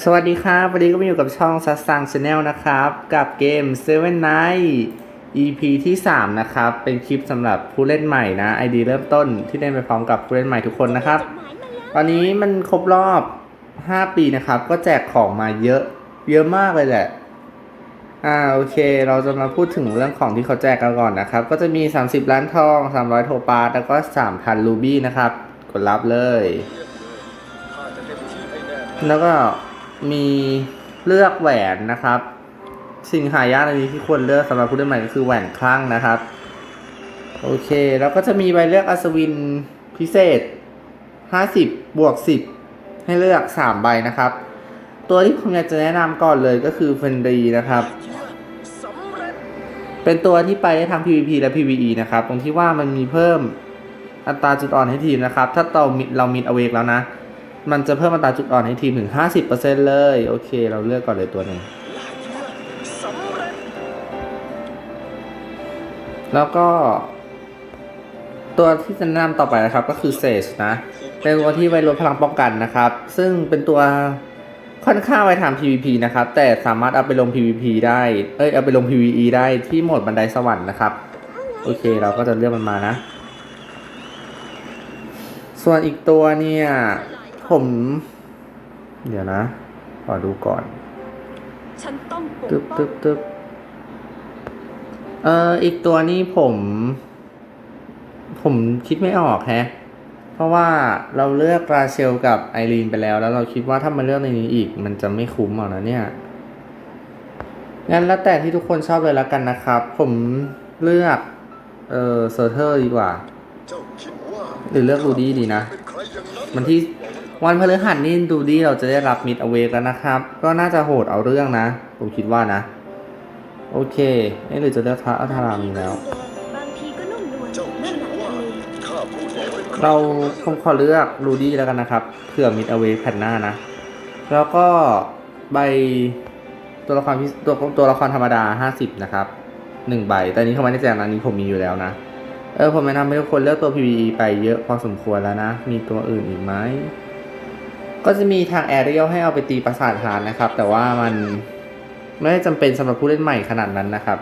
สวัสดีครับ วันนี้ก็มาอยู่กับช่องซัสซังชาแนลนะครับ กับเกม Seven Night EP ที่ 3 นะครับ เป็นคลิปสำหรับผู้เล่นใหม่นะ ID เริ่มต้นที่เล่นไปพร้อมกับผู้เล่นใหม่ทุกคนนะครับ ตอนนี้มันครบรอบ 5 ปีนะครับ ก็แจกของมาเยอะเยอะมากเลยแหละ อ่าโอเค เราจะมาพูดถึงเรื่องของที่เขาแจกกันก่อนนะครับ ก็จะมี 30 ล้านทอง 300 โทปาแล้วก็ 3,000 รูบี้นะครับ กดรับเลย แล้วก็ มีเลือกแหวนนะครับ สิ่งหายากในนี้ที่ควรเลือกสำหรับผู้เล่นใหม่ก็คือแหวนคลั่งนะครับ โอเค แล้วก็จะมีใบเลือกอัศวินพิเศษ 50 บวก 10 ให้เลือก 3 ใบนะครับ ตัวที่ผมอยากจะแนะนำก่อนเลยก็คือเฟนรีนะครับเป็นตัวที่ไปได้ทั้ง PVP และ PVE นะครับ ตรงที่ว่ามันมีเพิ่มอัตราจุดอ่อนให้ทีมนะครับ ถ้าเรามิดเรามิดอเวกแล้วนะ มันจะเพิ่มอัตราจุดอ่อนให้ทีมถึง 50%เลย โอเค เราเลือกก่อนเลยตัวหนึ่งแล้วก็ ตัวที่จะแนะนำต่อไปนะครับก็คือเซจนะเป็นตัวที่ไว้ลดพลังป้องกันนะครับ ซึ่งเป็นตัวค่อนข้างไว้ทำ PVP นะครับ แต่สามารถเอาไปลง PVP ได้ เอ้ย เอาไปลง PVE ได้ที่โหมดบันไดสวรรค์นะครับ โอเค เราก็จะเลือกมันมานะ ส่วนอีกตัวเนี่ย ผม เดี๋ยวนะ ขอดูก่อน ฉันต้องปกตึ๊บป้อตึ๊งบตึ๊บเอ่ออีกตัวนี้ผม ผมคิดไม่ออกแฮะ เพราะว่าเราเลือกราเชลกับไอรีนไปแล้ว แล้วเราคิดว่าถ้ามาเลือกในนี้อีก มันจะไม่คุ้มเอานะเนี่ย งั้นแล้วแต่ที่ทุกคนชอบเลยแล้วกันนะครับ ผมเลือก เออเซอร์เทอร์ดีกว่าหรือเลือกรูดี้ดีนะวันที่ วันพฤหัสนี่ดูดีเราจะได้รับมิดอเวกแล้วนะครับ ก็น่าจะโหดเอาเรื่องนะ ผมคิดว่านะ โอเคเอ๊ะหรือจะเลือกพระอัธรามีแล้ว เราผมขอเลือกรูดี้แล้วกันนะครับเผื่อมิดอเวกแผ่นหน้านะ แล้วก็ใบตัวละครตัวตัวละครธรรมดา 50 นะครับหนึ่งใบ แต่นี้เขาไม่ได้แจกนะอันนี้ผมมีอยู่แล้วนะ เออผมแนะนำให้ทุกคนเลือกตัว PVE ไปเยอะพอสมควรแล้วนะ มีตัวอื่นอีกไหม ก็จะมีทางแอเรียลให้เอาไปตีประสาทฐานนะครับ แต่ว่ามันไม่ได้จำเป็นสำหรับผู้เล่นใหม่ขนาดนั้นนะครับ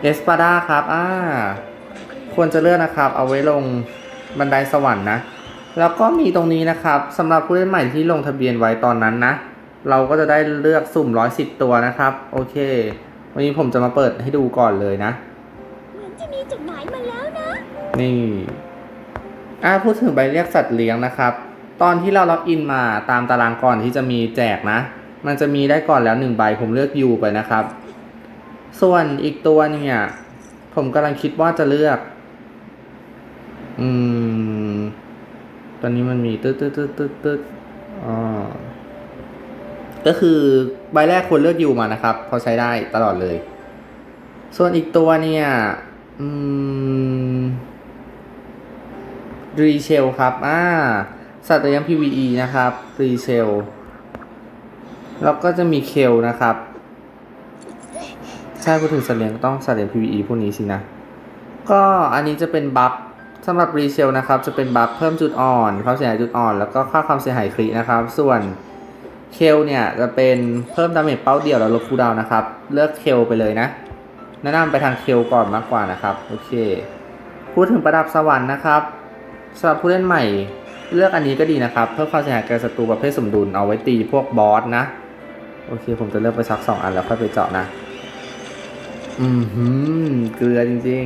เอสปาดาครับอ่าควรจะเลือกนะครับ เอาไว้ลงบันไดสวรรค์นะ แล้วก็มีตรงนี้นะครับสำหรับผู้เล่นใหม่ที่ลงทะเบียนไว้ตอนนั้นนะ เราก็จะได้เลือกสุ่ม 110 ตัวนะครับ โอเค วันนี้ผมจะมาเปิดให้ดูก่อนเลยนะเหมือนจะมีจดหมายมาแล้วนะ นี่อ่าพูดถึงใบเรียกสัตว์เลี้ยงนะครับ ตอนที่เราล็อกอินมาตามตารางก่อนที่จะมีแจกนะ มันจะมีได้ก่อนแล้วหนึ่งใบผมเลือกยูไปนะครับ ส่วนอีกตัวเนี่ยผมกำลังคิดว่าจะเลือก อืม ตอนนี้มันมีตึ๊ดตึ๊ดตึ๊ดตึ๊ดตึ๊ดอ๋อก็คือใบแรกควรเลือกยูมานะครับเพราะใช้ได้ตลอดเลย ส่วนอีกตัวเนี่ยอืมรีเชลครับ อ่า สัตว์เลี้ยง PVE นะครับรีเชลแล้วก็จะมีเคลนะครับ ใช่พูดถึงสัตว์เลี้ยงต้องสัตว์เลี้ยง PVE พวกนี้สินะ ก็อันนี้จะเป็นบัฟสำหรับรีเชลนะครับ จะเป็นบัฟเพิ่มจุดอ่อนความเสียหายจุดอ่อน แล้วก็ค่าความเสียหายครินะครับ ส่วนเคลเนี่ยจะเป็นเพิ่มดาเมจเป้าเดี่ยวแล้วลดคูดาวน์นะครับ เลือกเคลไปเลยนะ แนะนำไปทางเคลก่อนมากกว่านะครับ โอเค พูดถึงประดับสวรรค์นะครับสำหรับผู้เล่นใหม่ เลือกอันนี้ก็ดีนะครับ เพื่อความเสียหายแก่ศัตรูประเภทสมดุลเอาไว้ตีพวกบอสนะ โอเค ผมจะเลือกไปสักสองอันแล้วค่อยไปเจาะนะ อืมหืมเกลือจริง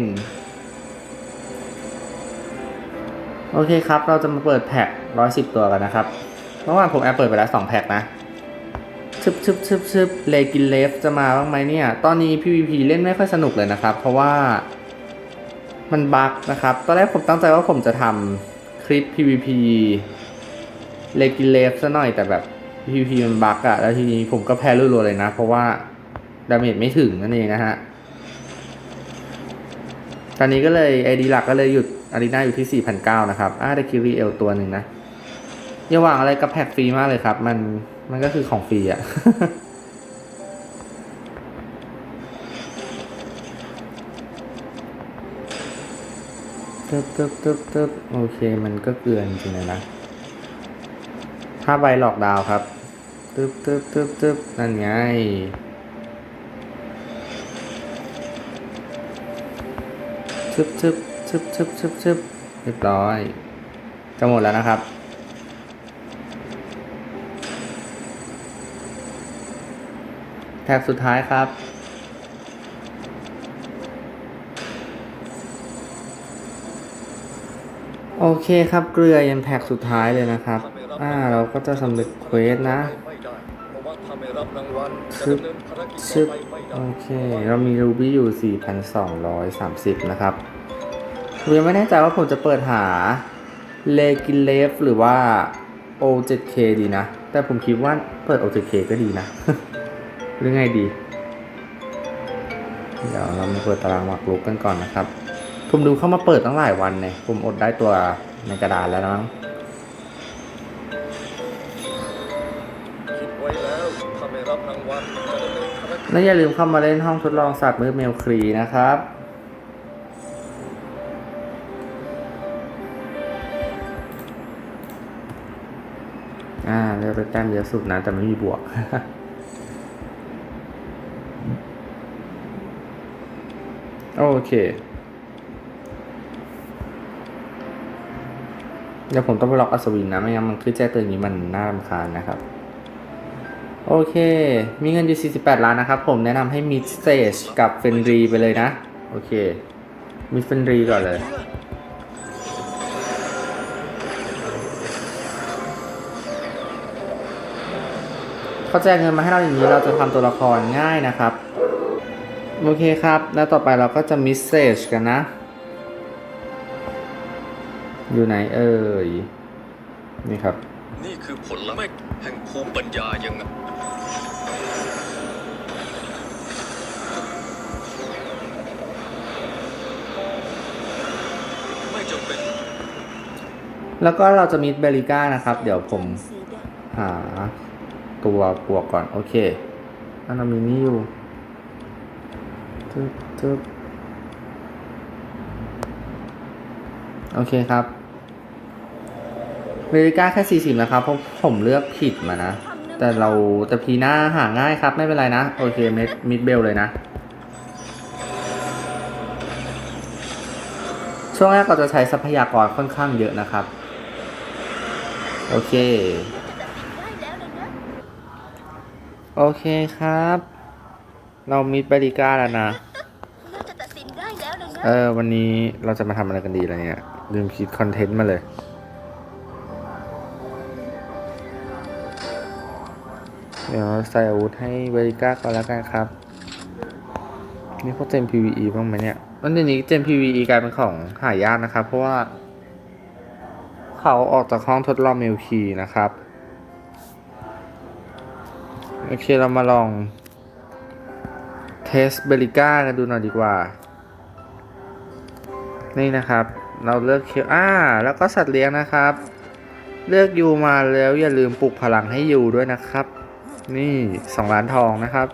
ๆ โอเคครับ เราจะมาเปิดแพ็คร้อยสิบตัวกันนะครับเมื่อวานผมแอบเปิดไปแล้วสองแพ็คนะชึบชึบชึบชึบเลกินเลฟจะมาบ้างไหมเนี่ย ตอนนี้ PVP เล่นไม่ค่อยสนุกเลยนะครับ เพราะว่ามันบั๊กนะครับ ตอนแรกผมตั้งใจว่าผมจะทำ คลิป PVP เลกินเลฟซะหน่อยแต่แบบ PVP มันบั๊กอะแล้วทีนี้ผมก็แพ้รัวๆเลยนะ เพราะว่า ดาเมจไม่ถึงนั่นเองนะฮะ ตอนนี้ก็เลยไอดีหลักก็เลยหยุดอารีนาอยู่ที่ 4,900 นะครับอาได้คิริเอลตัวหนึ่งนะอย่าหวังอะไรกับแพ็กฟรีมากเลยครับ มันมันก็คือของฟรีอะ ตึ๊บตึ๊บตึ๊บตึ๊บโอเคมันก็เกลือนจริงเลยนะถ้าใบหลอกดาวครับตึ๊บตึ๊บตึ๊บตึ๊บนั่นไงชึบชึบชึบชึบชึบชึบเรียบร้อยจะหมดแล้วนะครับ แท็บสุดท้ายครับ โอเคครับ เกลือยันแท็กสุดท้ายเลยนะครับ อ่า เราก็จะสำเร็จเควสนะไม่ได้เพราะว่าถ้าไม่รับรางวัลจะชึบดำเนินภารกิจชึบโอเค เรามีรูบี้อยู่ 4,230 นะครับผมยังไม่แน่ใจว่าผมจะเปิดหาเลกินเลฟหรือว่า O7K ดีนะ แต่ผมคิดว่าเปิด O7K ก็ดีนะ หรือไงดี เดี๋ยวเรามาเปิดตารางหมากรุกกันก่อนนะครับ ผมดูเข้ามาเปิดตั้งหลายวันเนี่ยผมอดได้ตัวในกระดานแล้วนะมั้งคิดไว้แล้วถ้าไม่รับรางวัลจะดำเนินภาอย่าลืมเข้ามาเล่นห้องทดลองสัตว์มือเมลครีนะครับ อ่าเลือกได้แต้มเยอะสุดนะ แต่ไม่มีบวกโอเค เดี๋ยวผมต้องไปล็อกอัศวินนะไม่งั้นมันขึ้นแจ้งเตือนอย่างนี้มันน่ารำคาญนะครับ โอเค มีเงินอยู่ 48 ล้านนะครับ ผมแนะนำให้มิดสเตจกับเฟนรีไปเลยนะ โอเคมิดเฟนรีก่อนเลยเขาแจ้งเงินมาให้เราอย่างนี้เราจะทำตัวละครง่ายนะครับ โอเคครับ แล้วต่อไปเราก็จะมิสเซจกันนะ อยู่ไหนเอ่ย นี่ครับ นี่คือผลลัพธ์แห่งภูมิปัญญายังไงไม่จำเป็นแล้วก็เราจะมิดเบลิก้านะครับ เดี๋ยวผมสีดหาตัวบวกก่อน โอเคอันนามีนี่อยู่ทึบทึบโอเคครับ เมริกาแค่ 40 นะครับ เพราะผมเลือกผิดมานะ แต่เราแต่พีหน้าหาง่ายครับ ไม่เป็นไรนะ โอเคมิดมิดเบลเลยนะ ช่วงแรกเราจะใช้ทรัพยากรค่อนข้างเยอะนะครับ โอเค โอเคครับ เรามิดบริการแล้วนะน่าแล้วนะเออวันนี้เราจะมาทำอะไรกันดีล่ะเนี่ยลืมคิดคอนเทนต์มาเลย ดี๋ยวใส่อาวุธให้เบริก้าก่อนแล้วกันครับ นี่เขาเจม PVE บ้างไหมเนี่ยวันนี้เจม PVE กลายเป็นของหายากนะครับ เพราะว่า เขาออกจากห้องทดลองเมลคีนะครับ โอเคเรามาลอง เทสเบลิก้ากันดูหน่อยดีกว่า นี่นะครับ เราเลือกเคียวอ่าแล้วก็สัตว์เลี้ยงนะครับเลือกยูมาแล้วอย่าลืมปลุกพลังให้ยูด้วยนะครับ นี่สองล้านทองนะครับ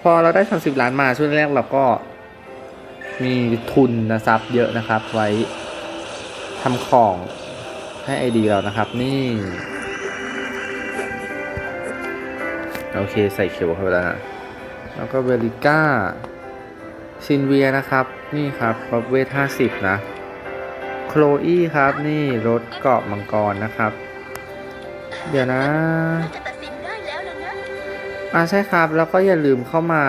พอเราได้30ล้านมาช่วงแรกเราก็มีทุนนะทรัพย์เยอะนะครับ ไว้ทำของให้ไอดีเรานะครับ นี่โอเคใส่เขียวเข้าไปแล้วนะแล้วก็เวลิก้าซินเวียนะครับ นี่ครับบัฟเวท50นะ โคลอี้ครับ นี่รถเกาะมังกรนะครับ เดี๋ยวนะ อ่าใช่ครับ แล้วก็อย่าลืมเข้ามา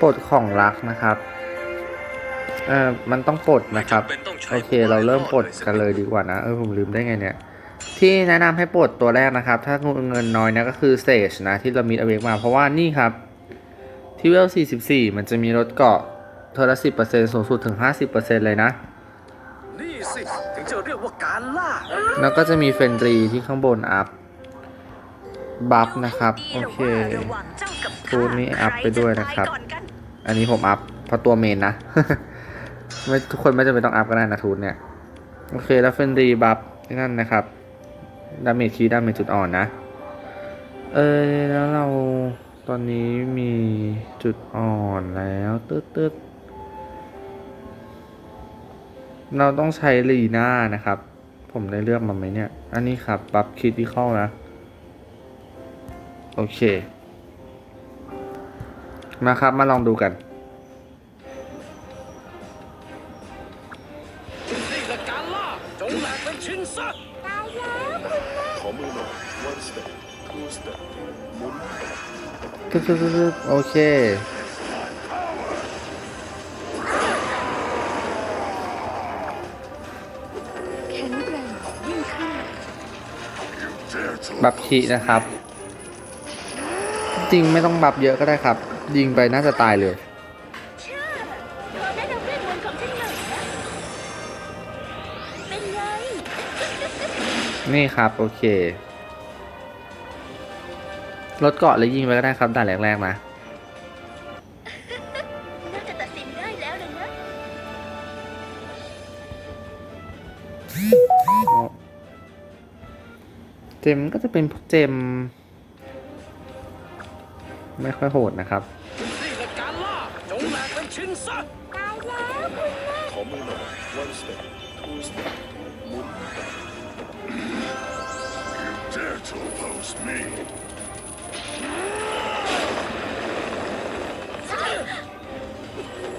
ปลดของรักนะครับ เออมันต้องปลดนะครับไม่จำเป็นต้องใช้โอเค เราเริ่มปลดกันเลยดีกว่านะ เออ ผมลืมได้ไงเนี่ย ที่แนะนำให้ปลดตัวแรกนะครับ ถ้าเงินน้อยนะก็คือ Sage นะ ที่เรามีเอาเวกมา เพราะว่านี่ครับ ที่เวล 44 มันจะมีรถเกาะเทอละ10%สูงสุดถึง 50%เลยนะ นี่สิ ถึงจะเรียกว่าการล่า แล้วก็จะมีเฟนรีที่ข้างบนอัพ บัฟนะครับ โอเคทูนี้อัพไปด้วยนะครับ อันนี้ผมอัพเพราะตัวเมนนะ ไม่ทุกคนไม่จำเป็นต้องอัพก็ได้นะทูนเนี่ย โอเคแล้วเฟนรีบัฟนั่นนะครับ ดาเมจคีดาเมจจุดอ่อนนะ เออแล้วเราตอนนี้มีจุดอ่อนแล้วตึ๊ดตึ๊ดเราต้องใช้ลีน่านะครับ ผมได้เลือกมาไหมเนี่ย อันนี้ครับ บัฟคิดที่เข้านะ โอเค มาครับ มาลองดูกัน นี่แหละการล่าจงแหลกเป็นชิ้นซะตายแล้วคุณแม่ขอมือหน่อย one step two step หมุนตึ๊บตึ๊บตึ๊บตึ๊บโอเค แข็งแกร่งยิ่งขึ้น บัฟคีนะครับ จริงไม่ต้องบัฟเยอะก็ได้ครับ ยิงไปน่าจะตายเลยนี่ครับ โอเคลดเกาะเลยยิงไปก็ได้ครับด่านแรกๆนะเจมก็จะเป็นเจม ไม่ค่อยโหดนะครับนี่แหละการล่าจงแหลกเป็นชิ้นซะตายแล้วคุณแม่ขอมือหน่อย one step two step หมุน dare to oppose me.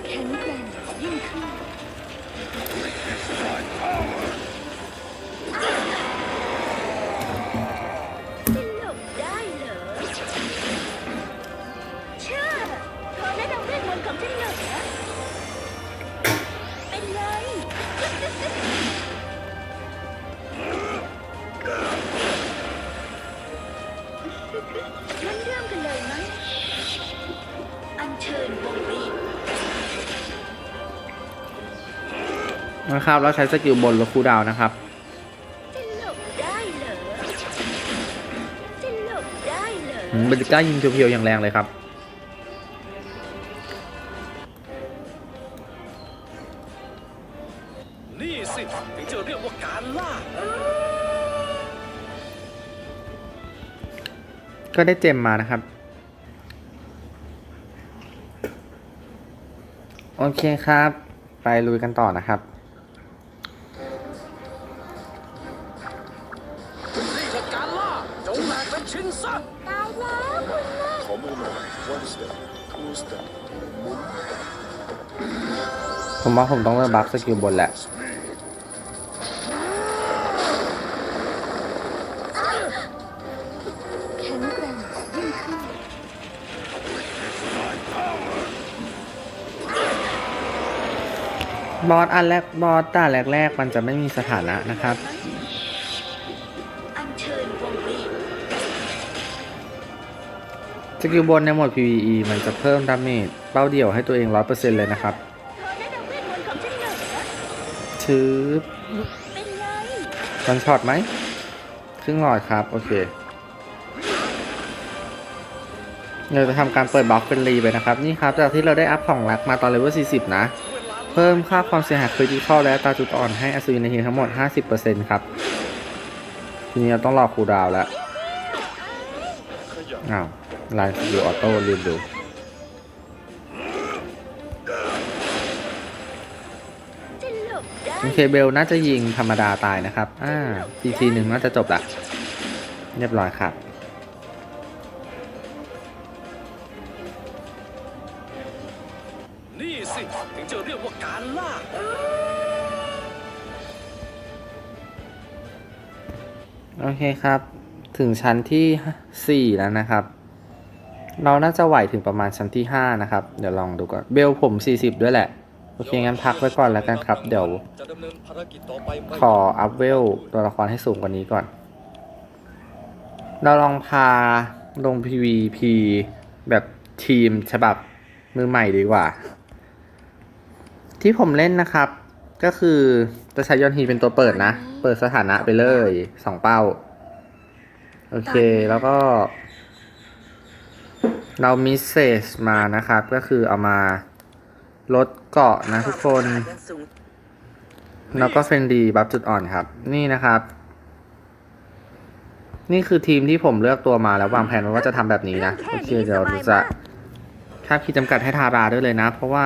แข็งแกร่งยิ่งขึ้น My power! นะครับเราใช้สกิลบนลดคูลดาวน์นะครับจะหลบได้เหรอจะหลบได้เหรออืมเบลิก้ายิงเพียวๆอย่างแรงเลยครับ นี่สิถึงจะเรียกว่าการล่า ก็ได้เจมมานะครับ โอเคครับ ไปลุยกันต่อนะครับ ผมว่าผมต้องเริ่มบัฟสกิลบนแหละบอสอันแรกบอสด่านแรกๆมันจะไม่มีสถานะนะครับสกิลบนในโหมด PVE มันจะเพิ่มดาเมจเป้าเดี่ยวให้ตัวเอง 100%เลยนะครับ ชื้อเป็นไงวันช็อตไหมครึ่งหลอดครับ โอเคเราจะทำการเปิดบล็อกเป็นรีไปนะครับ นี่ครับ จากที่เราได้อัพของรักมาตอนเลเวล 40 นะ เพิ่มค่าความเสียหายคริติคอลและอัตราจุดอ่อนให้อสูรในทีมทั้งหมด 50%ครับ ทีนี้เราต้องรอคูลดาวน์แล้วขยับอ้าวไลน์สกิลออโต้ลืมดู เคเบลน่าจะยิงธรรมดาตายนะครับ อ่าอีกทีหนึ่งน่าจะจบละ เรียบร้อยครับ นี่สิ ถึงจะเรียกว่าการล่า โอเคครับ ถึงชั้นที่ 4 แล้วนะครับ เราน่าจะไหวถึงประมาณชั้นที่ 5 นะครับ เดี๋ยวลองดูก่อน เบลผม 40 ด้วยแหละ โอเคงั้นพักไว้ก่อนแล้วกันครับ เดี๋ยว ขออัพเวลตัวละครให้สูงกว่านี้ก่อน เราลองพาลง PVP แบบทีมฉบับมือใหม่ดีกว่า ที่ผมเล่นนะครับ ก็คือจะใช้ยอนฮีเป็นตัวเปิดนะ เปิดสถานะไปเลยสองเป้า โอเคแล้วก็ เรามิสเซจมานะครับ ก็คือเอามาลด เกาะนะทุกคนแล้วก็เฟรนดีบัฟจุดอ่อนครับ นี่นะครับ นี่คือทีมที่ผมเลือกตัวมาแล้ววางแผนไว้ว่าจะทำแบบนี้นะโอเคเดี๋ยวเราจะถ้าขีดจำกัดให้ทาราด้วยเลยนะ เพราะว่า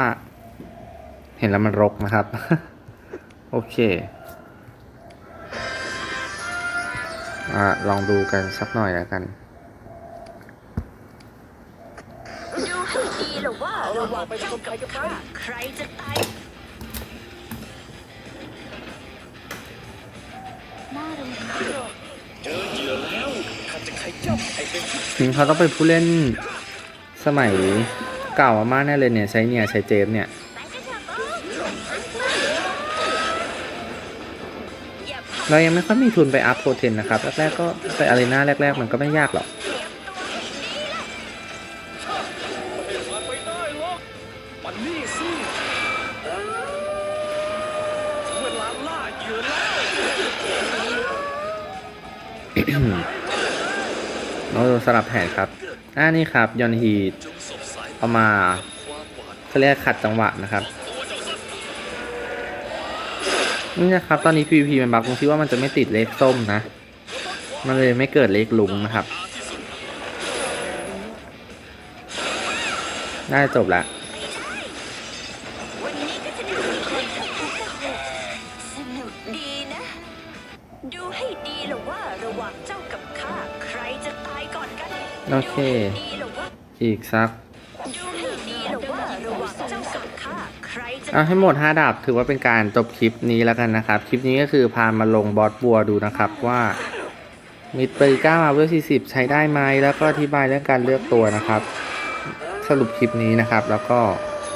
เห็นแล้วมันรกนะครับ โอเคอะลองดูกันสักหน่อยแล้วกัน ดูให้ดีเห รอว่าระหว่างเจ้ากับข้าใครจะตายน่ารำคาญเจอเหยื่อแล้วข้าจะขย้ำให้เป็นชิ้นถึงเขาต้องเป็นผู้เล่นสมัยเก่ามากแน่เลยเนี่ยใช้เนี่ยใช้เจมเนี่ยเถอะโอ้อย่าพักเรายังไม่ค่อยมีทุนไปอัพโปรเทนนะครับ แรกๆก็ไปอารีนาแรก ๆ มันก็ไม่ยากหรอก เราสลับแผนครับอ่านี่ครับยอนฮีจงสบสายเอามาเขาเรียกขัดจังหวะนะครับนี่นะครับ ตอนนี้ PVP มันบักตรงที่ว่ามันจะไม่ติดเลขส้มนะ มันเลยไม่เกิดเลขลุงนะครับ ได้จบละ อเคดูให้ดีเหรอว่าอีกสักดูให้ดีเหรอว่าระหว่างเจ้ากับข้าใครจะเอาให้หมด 5 ดาบถือว่าเป็นการจบคลิปนี้แล้วกันนะครับ คลิปนี้ก็คือพามาลงบอสบัวดูนะครับว่ามิดเปอร์ก้ามาเวล40ใช้ได้ไหมแล้วก็อธิบายเรื่องการเลือกตัวนะครับ สรุปคลิปนี้นะครับ แล้วก็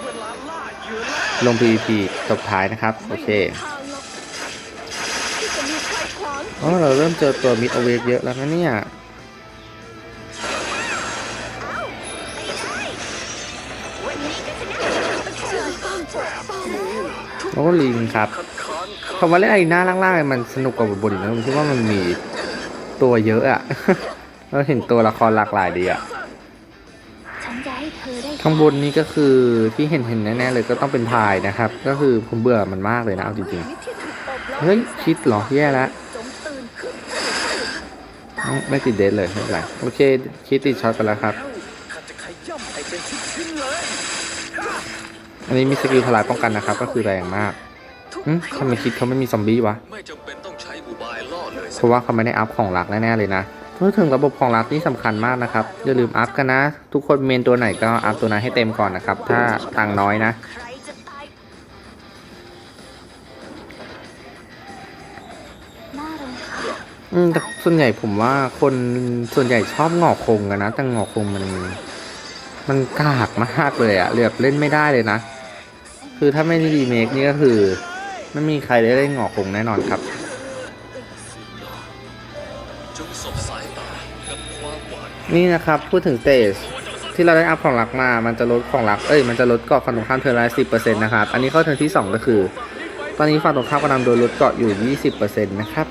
เวลาล่าเหยื่อแล้วลง PVP จบท้ายนะครับ โอเคทางหรอกที่จะมีใครขวางอ๋อเราเริ่มเจอตัวมิดเอาเวกเยอะแล้วนะเนี่ย อ้ลิงครับคัดค้านข้าคำว่าเล่นไอ้หน้าล่างๆมันสนุกกว่าบนๆอีกนะผมคิดว่ามันมีตัวเยอะอะเราเห็นตัวละครหลากหลายดีอะฉันจะให้เธอได้ข้างบนนี้ก็คือที่เห็นเห็นๆแน่ๆเลยก็ต้องเป็นพายนะครับ ก็คือผมเบื่อมันมากเลยนะเอาจริงๆเฮ้ยคิดเหรอแย่แล้วจงตื่นขึ้นอ้าวไม่ติดเดทเลยไม่เป็นไรโอเคคิดติดช็อตไปแล้วครับ อันนี้มีสกิลทลายป้องกันนะครับ ก็คือแรงมากหึทำไมคิดเขาไม่มีซอมบี้วะไม่จำเป็นต้องใช้อุบายล่อเลยเพราะว่าเขาไม่ได้อัพของรักแน่ๆเลยนะพูดถึงระบบของรักนี่สำคัญมากนะครับ อย่าลืมอัพกันนะ ทุกคนเมนตัวไหนก็อัพตัวนั้นให้เต็มก่อนนะครับ ถ้าตังค์น้อยนะใครจะตายน่ารำคาญอืมแต่ส่วนใหญ่ผมว่าคนส่วนใหญ่ชอบหงอกคงกันนะ แต่หงอกคงมัน มันกากมากเลยอะเลือบเล่นไม่ได้เลยนะ คือถ้าไม่ได้รีเมคนี่ก็คือ ไม่มีใครได้เล่นหงอกคงแน่นอนครับนี่นะครับพูดถึงเตสที่เราได้อัพของรักมา มันจะลดของรัก เอ้ย มันจะลดเกาะฝั่งตรงข้ามเทอร์ลสิบเปอร์เซ็นต์นะครับ อันนี้เข้าเทิร์นที่สองก็คือ ตอนนี้ฝั่งตรงข้ามกำลังโดนลดเกาะอยู่ยี่สิบเปอร์เซ็นต์นะครับ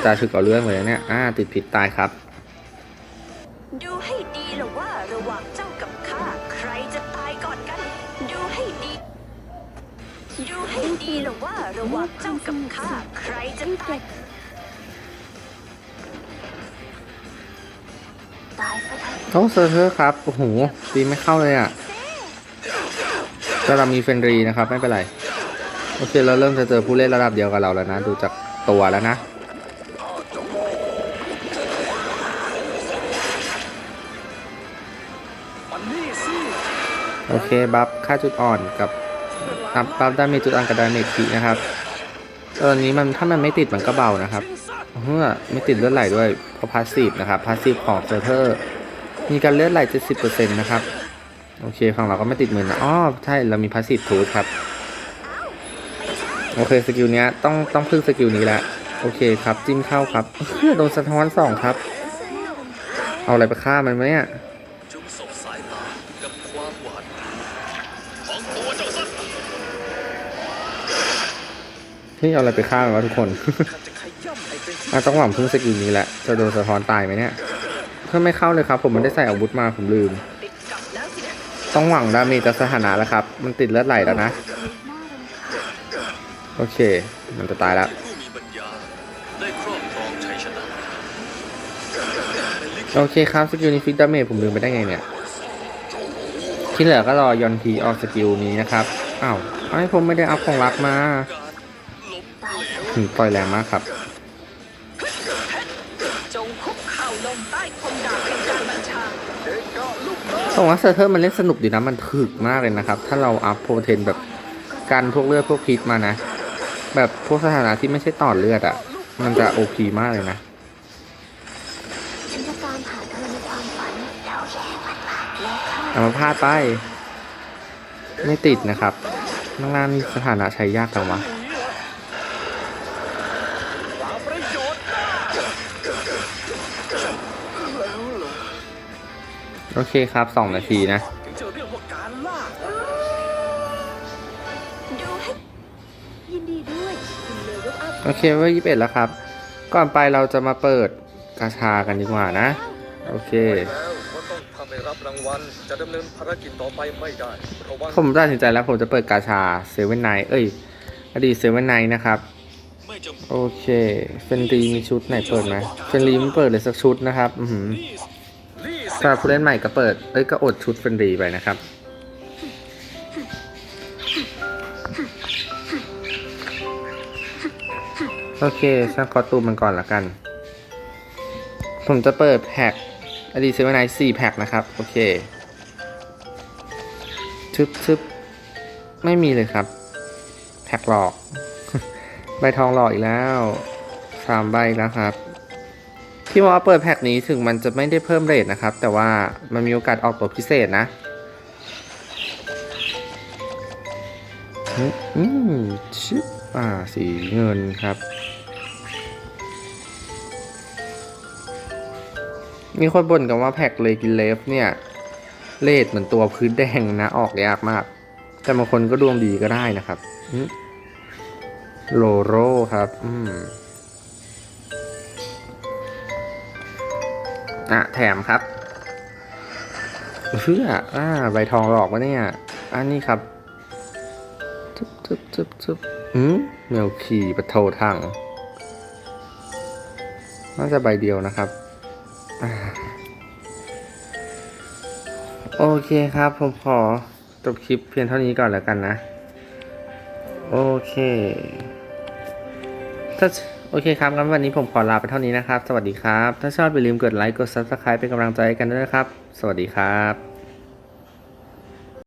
อืมน่าจะถึกเอาเรื่องเลยนะเนี่ยอ่าติดผิดตายครับ ดูให้ดีเหรอว่าระหว่างเจ้ากับข้าใครจะตายก่อนกัน ดูให้ดี ดูให้ดีเหรอว่าระหว่างเจ้ากับข้าใครจะตายตายซะเถอะโอ้เซอร์เทอร์ครับ โอ้โหตีไม่เข้าเลยอะแต่เรามีเฟนรีนะครับ ไม่เป็นไร โอเค เราเริ่มจะเจอผู้เล่นระดับเดียวกับเราแล้วนะ ดูจากตัวแล้วนะ โอเค บัฟค่าจุดอ่อนกับอัพบัฟดาเมจจุดอ่อนกับดาเมจขีนะครับตอนนี้มันถ้ามันไม่ติดมันก็เบานะครับเฮ้อไม่ติดเลือดไหลด้วยเพราะพาสซีฟนะครับพาสซีฟของเซอร์เทอร์มีการเลือดไหล 70%นะครับโอเคฝั่งเราก็ไม่ติดมือนะอ๋อใช่เรามีพาสซีฟทูธครับโอเคสกิลเนี้ยต้องต้องพึ่งสกิลนี้แหละโอเคครับจิ้มเข้าครับเฮ้ยโดนสะท้อนสองครับ เอาอะไรไปฆ่ามันไหมเนี่ย เฮ้ยเอาอะไรไปฆ่ามันวะทุกคนข้าจะขย้ำให้เป็นชิ้นอะต้องหวังพึ่งสกิลนี้แหละ จะโดนสะท้อนตายไหมเนี่ย เพื่อไม่เข้าเลยครับ ผมไม่ได้ใส่อาวุธมาผมลืมติดกับแล้วสินะต้องหวังดาเมจจากสถานะแล้วครับ มันติดเลือดไหลแล้วนะน่ารำคาญโโอเค มันจะตายแล้วผู้มีปัญญาได้ครอบครองชัยชนะโอเคครับสกิลนี้ฟิกดาเมจผมลืมไปได้ไงเนี่ยที่เหลือก็รอยอนทีออกสกิลนี้นะครับอ้าวไอ้ยผมไม่ได้อัพของรักมาการล้ม เหลวถึงต่อยแรงมากครับ จงคุกเข่าลงใต้คมดาบแห่งการบัญชาผมว่าเซอร์เทอร์มันเล่นสนุกดีนะ มันถึกมากเลยนะครับ ถ้าเราอัพโปรเทนแบบกันพวกเลือดพวกพิษมานะ แบบพวกสถานะที่ไม่ใช่ต่อเลือดอะ่ะ มันจะโอพีมากเลยนะฉันจะตามหาเอในความฝันแล้วแย่งมันมาพาดไป ไม่ติดนะครับข้างล่างนี่สถานะใช้ยากจังวะ โอเคครับสองนาทีนะ ถึงจะเรียกว่าการล่า ดูให้ยินดีด้วยคุณเลเวลอัพโอเคว่ายี่สิบเอ็ดแล้วครับ ก่อนไปเราจะมาเปิดกาชากันดีกว่านะ โอเค แล้วก็ต้องทำให้รับรางวัล จะดำเนินภารกิจต่อไปไม่ได้ระวังผมตัดสินใจแล้วผมจะเปิดกาชาเซเว่นไนเอ้ย อดีตเซเว่นไนนะครับ ไม่จำโอเค เฟนรีมีชุดไหนเปิดไหมเฟนรีไม่เปิดเลยสักชุดนะครับ อือหือลี่ สำหรับผู้เล่นใหม่ก็เปิด เอ้ยก็อดชุดเฟนรีไปนะครับ โอเคสร้างคอสตูมมันก่อนละกัน ผมจะเปิดแพ็คอดีเซเว่นไนสี่แพ็คนะครับ โอเคทึบทึบไม่มีเลยครับ แพ็คหลอก ใบทองหลอกอีกแล้วสามใบแล้วครับ ที่ว่าเปิดแพ็คนี้ถึงมันจะไม่ได้เพิ่มเรทนะครับ แต่ว่ามันมีโอกาสออกตัวพิเศษนะอืมอืมชิบอ่าสีเงินครับ มีคนบ่นกันว่าแพ็คเลกินเลฟเนี่ยเลทเหมือนตัวพื้นแดงนะ ออกยากมาก แต่บางคนก็ดวงดีก็ได้นะครับโลโรครับ อืม อะแถมครับเพื่ออ่าใบทองหลอกวะเนี่ยอันนี้ครับทึบทึบทึบทึบอืมเมลคีปะโททังน่าจะใบเดียวนะครับอโอเคครับ ผมขอจบคลิปเพียงเท่านี้ก่อนแล้วกันนะ โอเคถ้า โอเคครับงั้นวันนี้ผมขอลาไปเท่านี้นะครับ สวัสดีครับ ถ้าชอบอย่าลืมกดไลค์ กด Subscribe เป็นกำลังใจกันด้วยนะครับ สวัสดีครับ